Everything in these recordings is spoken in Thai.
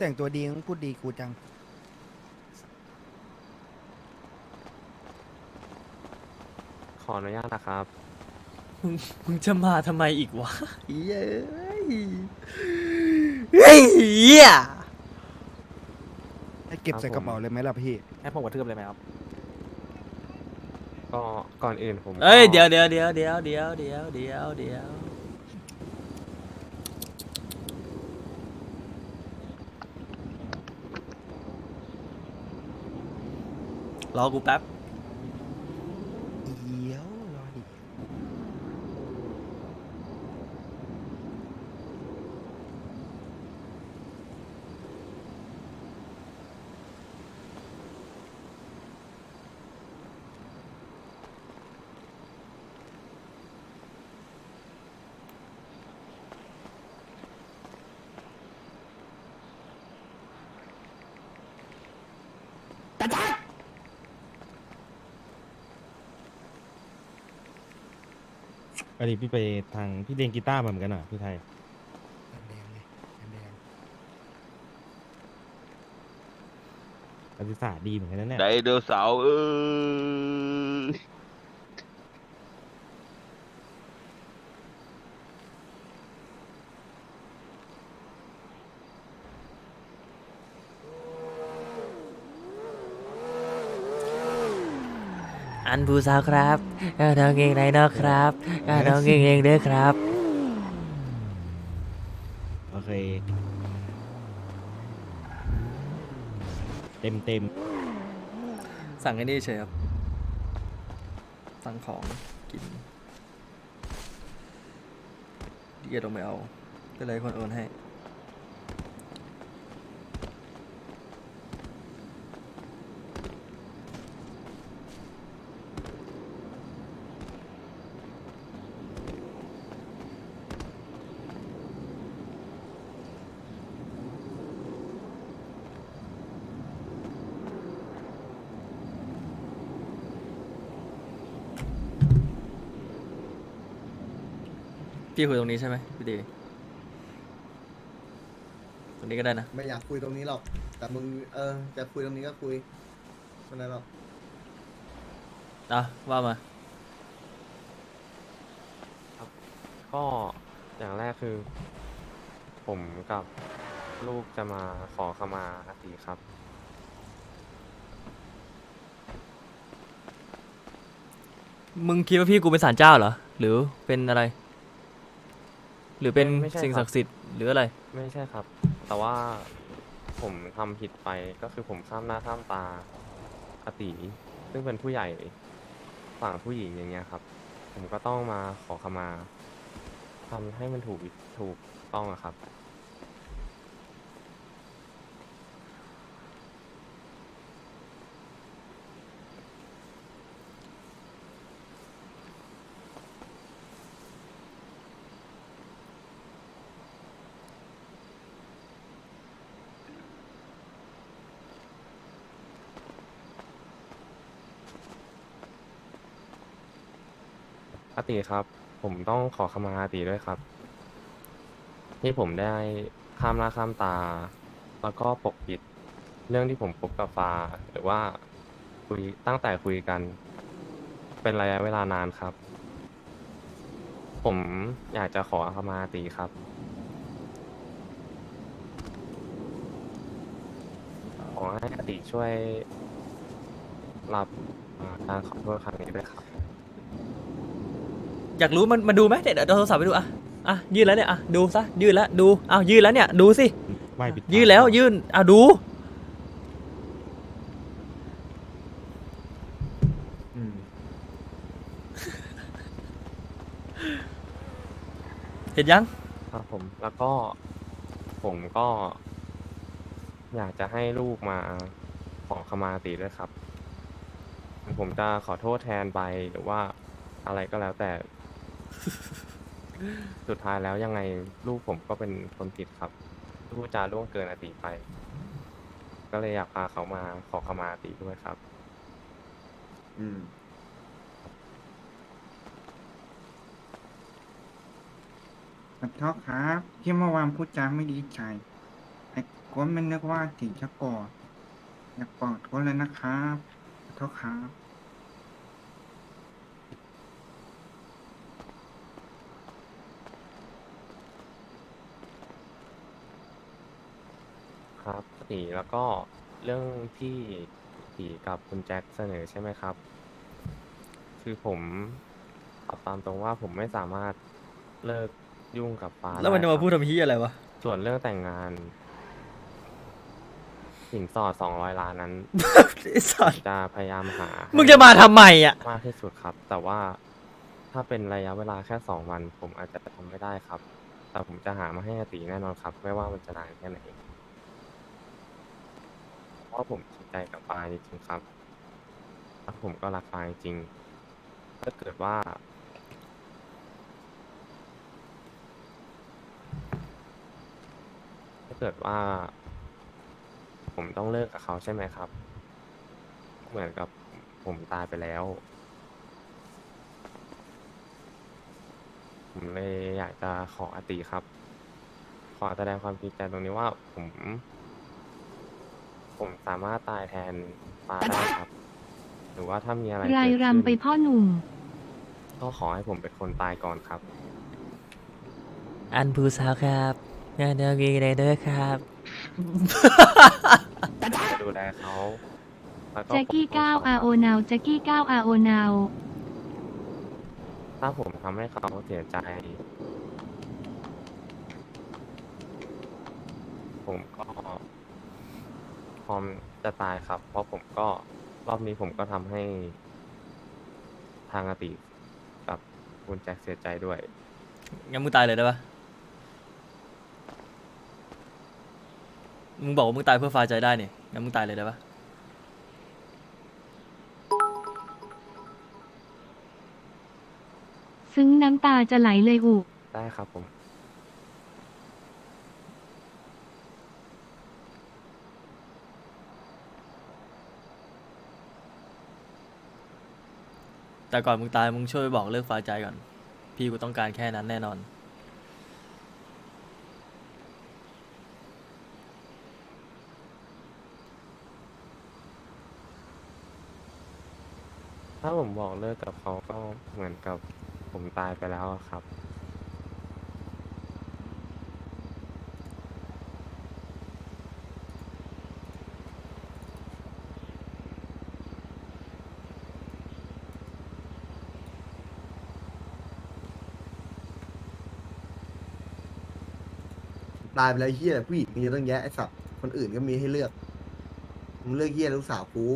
แต่งตัวดีมึงพูดดีกูจัง ขออนุญาตนะครับ มึงมึงจะมาทำไมอีกวะเย้ยเฮ้ยเหี้ยให้เก็บใส่กระเป๋าเลยไหมล่ะพี่ ให้ผมกระทืบเลยไหมครับ ก็ก่อนอื่นผมเอ้ยก็เดี๋ยวเดี๋ยวเดี๋ยวเดี๋ยวเดี๋ยวเดี๋ยวเดี๋ยวเดี๋ยว รอกูแป๊บเดี๋ยวรอดิ อดีตพี่ไปทางพี่เรียนกีตาร์มาเหมือนกันเหรอพี่ไทย แดงเลยแดงการศึกษาดีเหมือนกันนะเนี่ยไดโนเสาร์เอ้ย อันผู้สาวครับก็น้องเองไหนเนาะครับก็น้องเองเองเด้อครับ โอเค เต็มเต็มสั่งไอ้นี่เฉยครับ สั่งของกินเดี๋ยวต้องไปเอาก็เลยคนโอนให้ พี่คุยตรงนี้ใช่ไหมพี่ดีตรงนี้ก็ได้นะ ไม่อยากคุยตรงนี้หรอก แต่มึงเออจะคุยตรงนี้ก็คุยไม่เป็นไรหรอกอะว่ามา ก็อย่างแรกคือ ผมกับลูกจะมาขอขมาอาติครับ มึงคิดว่าพี่กูเป็นศาลเจ้าเหรอ หรือเป็นอะไร หรือเป็นไม่ไม่ใช่สิ่งครับ ศักดิ์สิทธิ์หรืออะไร ไม่ใช่ครับ แต่ว่าผมทำผิดไปก็คือผมข้ามหน้าข้ามตาอาติซึ่งเป็นผู้ใหญ่ฝั่งผู้หญิงอย่างเงี้ยครับ ผมก็ต้องมาขอขมาทำให้มันถูกวิถูกต้องอะครับ อาติครับ ผมต้องขอขมาอาติด้วยครับ ที่ผมได้ข้ามหน้าข้ามตา แล้วก็ปกปิด เรื่องที่ผมพบกับฟ้าหรือว่าคุยตั้งแต่คุยกัน เป็นระยะเวลานานครับ ผมอยากจะขอขมาอาติครับ ขอให้อาติช่วยรับอ่าการขอโทษครั้งนี้ด้วยครับ อยากรู้มันมาดูไหมเดี๋ยวเดี๋ยวเอาโทรศัพท์ไปดูอะอะยื่นแล้วเนี่ยอะดูซะยื่นแล้วดูอ้าวยื่นแล้วเนี่ยดูสิไหว้ปิดตายื่นแล้วยื่นอะดูเห็นยังครับผม แล้วก็ผมก็ อยากจะให้ลูกมาขอขมาติด้วยครับ ผมจะขอโทษแทนไปหรือว่าอะไรก็แล้วแต่ สุดท้ายแล้วยังไงลูกผมก็เป็นคนผิดครับลูกจาล่วงเกินอติไป ก็เลยอยากพาเขามาขอขมาติด้วยครับ อืม ขอโทษครับ ที่เมื่อวานพูดจาไม่ดีใจไอ้ก็ไม่นึกว่าตีจะกอดอยากกอดก็เลยนะครับขอโทษครับ ครับ ตีแล้วก็เรื่องที่ตีกับคุณแจ็คเสนอใช่ไหมครับ คือผมตอบตามตรงว่าผมไม่สามารถเลิกยุ่งกับฟ้าแล้วมันจะไคมารับพูดทำเฮียอะไรวะ ส่วนเรื่องแต่งงาน สินสอดสองร้อยล้านนั้น ไอ้สัสจะพยายามหามึมึงจะมาทำไมอะ มากที่สุดครับ แต่ว่าถ้าเป็นระยะเวลาแค่สองวัน ผมอาจจะทำไม่ได้ครับ แต่ผมจะหามาให้อาตีแน่นอนครับ ไม่ว่ามันจะนานแค่ไหน เพราะผมจริงใจกับปายจริงๆครับแล้วผมก็รักปายจริง ถ้าเกิดว่า ถ้าเกิดว่า ผมต้องเลิกกับเขาใช่ไหมครับ เหมือนกับผมตายไปแล้ว ผมเลยอยากจะขออติครับ ขอแสดงความจริงใจตรงนี้ว่าผม ผมสามารถตายแทนฟ้าได้ครับ หรือว่าถ้ามีอะไรรายเกิดขึ้นรำไปพ่อหนุ่ม ก็ขอให้ผมเป็นคนตายก่อนครับ อันผู้สาวครับงานเดียวกันเลยเด้อครับจะดูแลเขาแล้วแจ็คกี้ปป้ก้าวงอาเขาโอครับนาวแจ็คกี้ก้าวอาโอนาวถ้าผมทำให้เขาเสียใจ ผมก็พ ร้อมจะตายครับ เพราะผมก็รอบนี้ผมก็ทำให้ทางอติกับคุณแจ็คเสียใจด้วย งั้นมึงตายเลยได้ปะมึงบอกว่ามึงตายเพื่อฟ้าใจได้เนี่ยงั้นมึงตายเลยได้ปะซึ้งน้ำตาจะไหลเลยอุ ได้ครับผม แต่ก่อนมึงตายมึงช่วยบอกเลิกฟ้าใจก่อน พี่กูต้องการแค่นั้นแน่นอน ถ้าผมบอกเลิกกับเขาก็เหมือนกับผมตายไปแล้วอะครับ ตายไปแล้วเฮียผู้หญิงมีตั้งแยะไอ้สัตว์คนอื่นก็มีให้เลือกมึงเลือกเฮียลูกสาวกู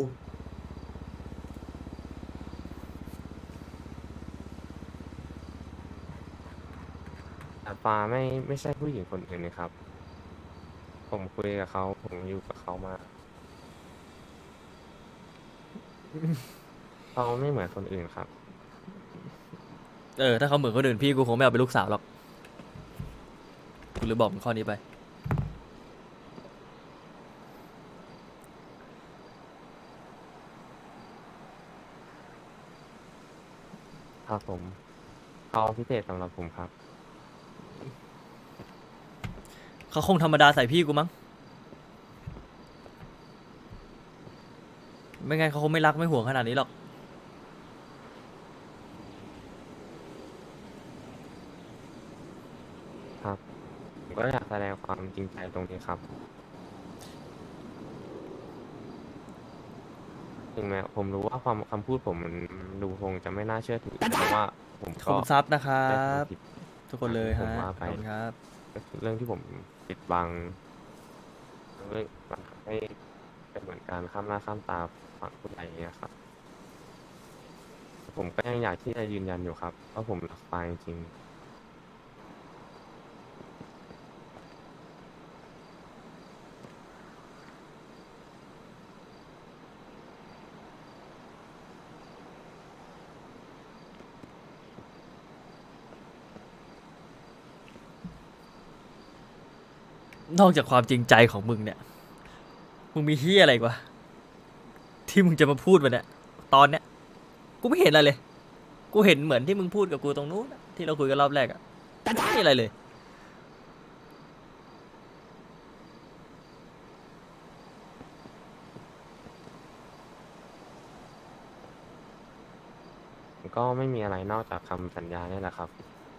แต่ฟ้าไม่ไม่ใช่ผู้หญิงคนอื่นนะครับ ผมคุยกับเขาผมอยู่กับเขามา เขาไม่เหมือนคนอื่นครับ เออ ถ้าเขาเหมือนคนอื่นพี่กูคงไม่เอาเป็นลูกสาวหรอก กูเลยบอกมึงข้อนี้ไป ครับผมเขาพิเศษสำหรับผมครับ เขาคงธรรมดาใส่พี่กูมั้ง ไม่งั้นเขาคงไม่รักไม่ห่วงขนาดนี้หรอก ครับผม ก็อยากแสดงความจริงใจตรงนี้ครับ ถึงแม้ผมรู้ว่าความคำพูดผมมันดูคงจะไม่น่าเชื่อถือเพราะว่า ผมขอบก็คุณซับนะครัได้บ ทำผิด ทุกคนเลยผมฮะว่าขไป อบคุณครับ เรื่องที่ผมปิดบังเรื่องมันทำให้เป็นเหมือนการข้ามหน้าข้ามตาฝั่งผู้ใหญ่างเงี้ยครับ ผมก็ยังอยากที่จะยืนยันอยู่ครับว่าผมรักปายจริงๆ นอกจากความจริงใจของมึงเนี่ย มึงมีเฮียอะไรวะที่มึงจะมาพูดวันเนี้ยตอนเนี้ย กูไม่เห็นอะไรเลย กูเห็นเหมือนที่มึงพูดกับกูตรงนู้นที่เราคุยกันรอบแรกอะแต่ไม่มีอะไรเลย ก็ไม่มีอะไรนอกจากคำสัญญาเนี่ยแหละครับ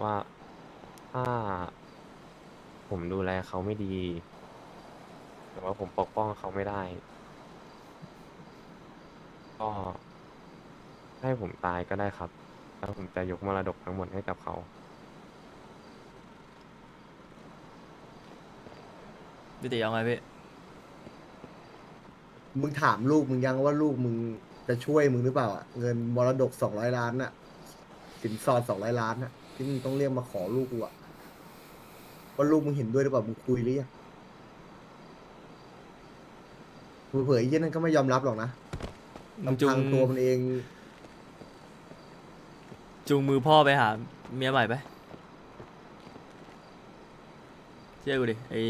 ว่าถ้า ผมดูแลเขาไม่ดีหรือว่าผมปกป้องเขาไม่ได้ ก็ให้ผมตายก็ได้ครับ แล้วผมจะยกมรดกทั้งหมดให้กับเขา พี่ติเอาไงพี่มึงถามลูกมึงยังว่าลูกมึงจะช่วยมึงหรือเปล่าอะเงินมรดกสองร้อยล้านน่ะ สินสอดสองร้อยล้านน่ะ ที่มึงต้องเรียกมาขอลูกกูอะ ว่าลูกมึงเห็นด้วยหรือเปล่ามึงคุยหรือยังเผยๆไอ้เหี้ยนั่นก็ไม่ยอมรับหรอกนะมึงจุลำพังงตัวมันเอง จูงมือพ่อไปหาเมียใหม่ไปเชื่อกูดิไอ้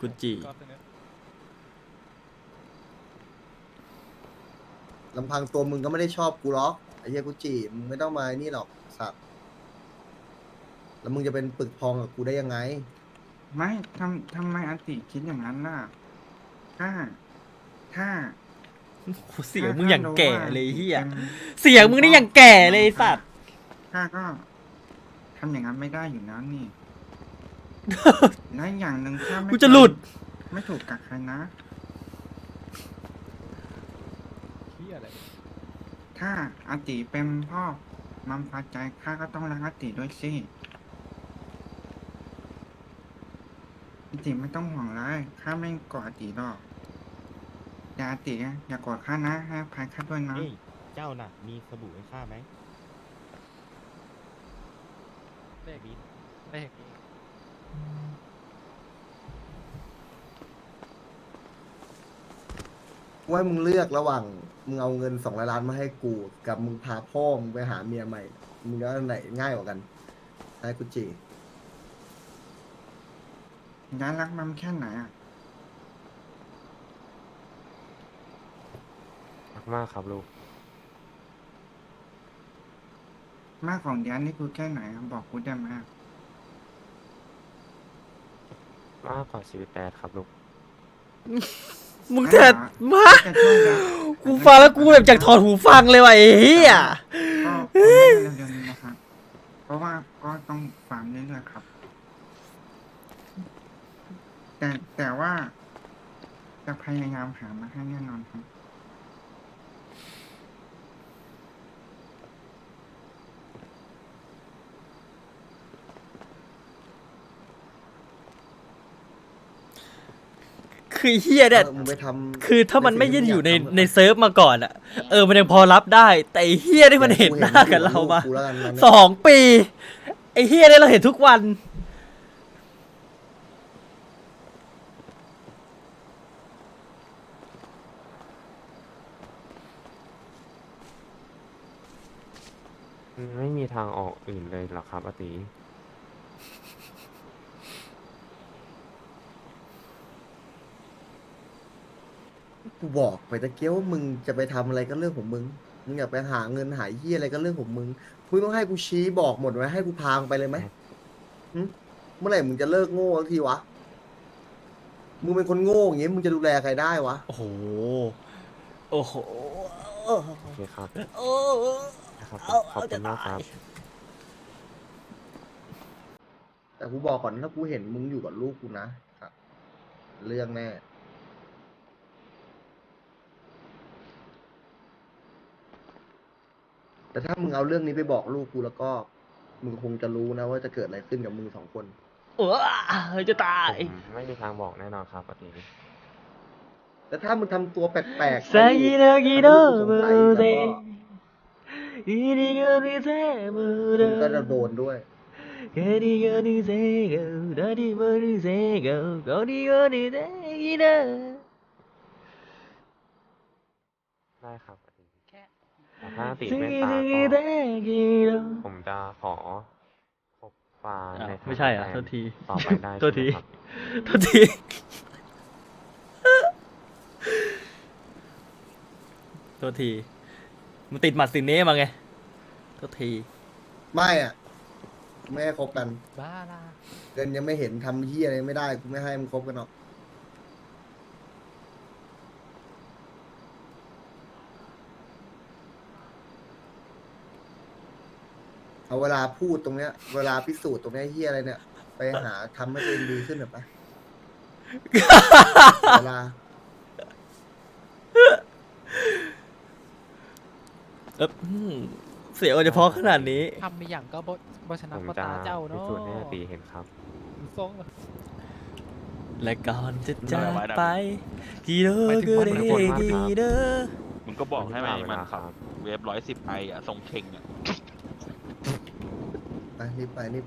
กุจิ ลำพังตัวมึงก็ไม่ได้ชอบกูหรอกไอ้เหี้ยกูจีมึงไม่ต้องมาไอ้นี่หรอกสัตว์ แล้วมึงจะเป็นปึกพองกับกูได้ยังไง ไม่ทำทำไมอาติคิดอย่างนั้นล่ะ ถ้า ถ้าโอ้โหเสียงมึงอย่างแก่เลยเฮียป็นเสียงมึงนี่อย่างแก่เลยไอ้สัตว์ ข้าก็ทำอย่างนั้นไม่ได้อยู่แล้วนี่ และอย่างหนึ่งข้าไม่กูจะหลุด ไม่ถูกกับใครนะถ้าอาติเป็นพ่อมัมพาใจข้าก็ต้องรักอาติด้วยสิอา ติไม่ต้องห่วงเลยข้าไม่กอดอาติหรอกแต่อาติอย่ากอดข้านะให้อภัยข้าด้วยนะเอ้ย เจ้าน่ะ มีสบู่ให้ข้าไหมได้บีได้ว่ามึงเลือกระหว่างมึงเอาเงินสองล้านล้านมาให้กู กับมึงพาพ่อมึงไปหาเมียใหม่ มึงก็ไหนง่ายกว่ากันไอ้กูจี ย้ายรักมัมแค่ไหนอะมากๆครับลูก มากของเดียนนี่คือแค่ไหนอะบอกกูได้ไหมอะมากกว่าชีวิตแดดครับลูก มึงเถิดมาจะช่วยนะกูฟังแล้วกูแบบอยากถอดหูฟังเลยว่ะไอ้เหี้ย ก็คงไม่ได้เร็วๆนี้นะครับ เพราะว่าก็ต้องฟังเรื่อยๆครับ แต่แต่ว่า จะพยายามหามาให้แน่นอนครับ คือเหี้ยเนี่ยออมึงไปทำคือถ้ามันไม่ในยืสิ่นงที่อยู่ในมึงอยากทำในเซิร์ฟมาก่อนอะเออมันยังพอรับได้ แต่ไอ้เฮียที่มันเห็นหน้ากับเรามา กูแล้วกันนั้น สองปี ไอ้เฮียเนี่ยเราเห็นทุกวัน ไม่มีทางออกอื่นเลยเหรอครับอาติกูบอกไปตะเกียบว่ามึงจะไปทำอะไรก็เรื่องของมึง มึงอยากไปหาเงินหาเยี่ยอะไรก็เรื่องของมึงมึงต้องให้กูชี้บอกหมดไว้ให้กูพางไปเลยไหมหึเมื่อไหร่มึงจะเลิกโง่สักทีวะ มึงเป็นคนโง่อย่างงี้มึงจะดูแลใครได้วะ โอ้โห โอ้โห โอเคครับ โอ้นะ ครับเอาขอบเอาคุจะณมากคตารับยแต่กูบอกก่อนถ้ากูเห็นมึงอยู่กับลูกกูนะครับ เรื่องแน่ แต่ถ้ามึงเอาเรื่องนี้ไปบอกลูกกูแล้วก็ มึงคงจะรู้นะว่าจะเกิดอะไรขึ้นกับมึงสองคน เออจะตาย ผมไม่มีทางบอกแน่นอนครับอาติแต่ถ้ามึงทำตัวแปลกๆซากินากิโนทำให้มุกูสง เดสัยอิริโกนิเซมุเดแล้วก็มึงก็จะโดนด้วยอิริโกนิเซโกดาดิโมนิเซโกโกดิโกนิเซกินาได้ครับอาติแต่ถ้าอาติซิเมตกิตากิเดก็กิโนผมจะขอพบปลาอะในไม่ใช่อะทางโทษทีต่อไปได้โทษทีใช่ไหมครับโทษทีโทษที มันติดหมัดสินเน่มาไงโทษทีไม่อะไม่ให้คบกัน บ้าละเกินยังไม่เห็นทำเฮียอะไรไม่ได้กูไม่ให้มึงคบกันหรอกมเอาเวลาพูดตรงเนี้ย เวลาพิสูจน์ตรงเนี้ยเฮียอะไรเนี่ย ไปหาทำให้ตัวเองดีขึ้นหน่อยปะ เวลา เอออืมเสียงเฉพาะขนาดนี้ ทำมีอย่างก็บ่บ่ชนะผมบ่จะตาเจ้าพิเนาะสูจน์ให้อาตีเห็นครับ ทรงและก่อนจะไม่จากไหวนะไปกีโดก็ได้กีเดอมึงก็บอกให้มันเวมันลาครับ เวฟร้อยสิบไออะทรงเชงอะ ไปรีบไปรีบ